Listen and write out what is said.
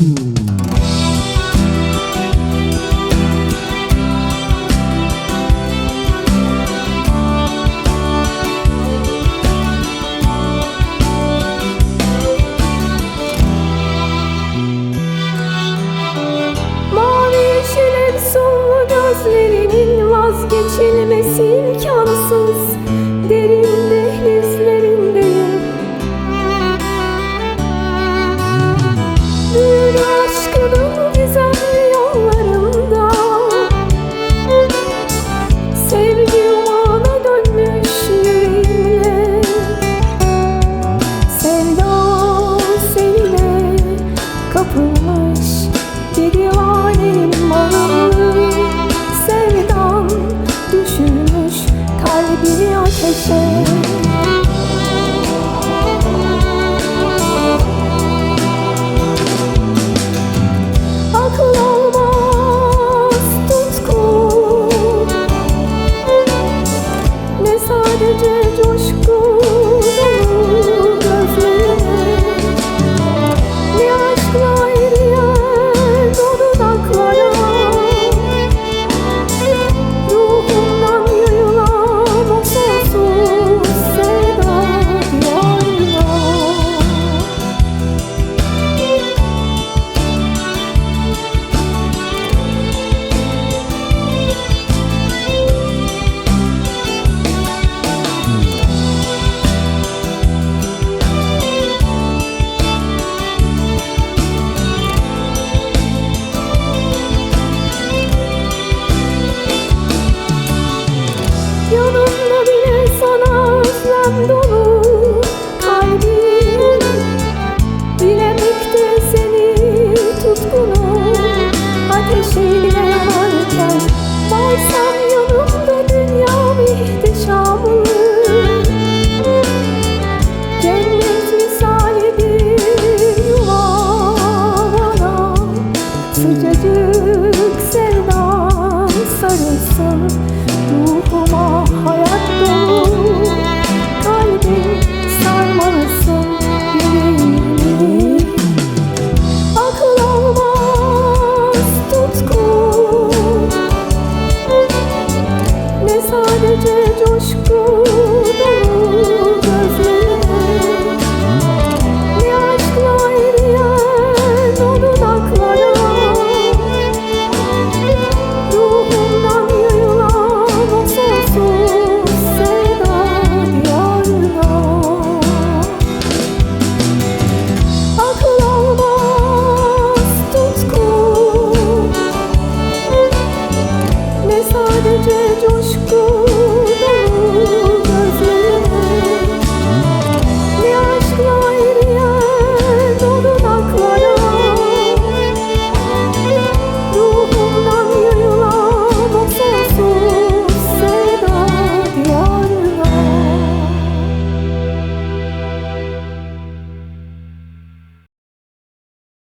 Hum. Kapılmış bir divaneyim malum Sevdam düşürmüş kalbimi ateşe 的追逐。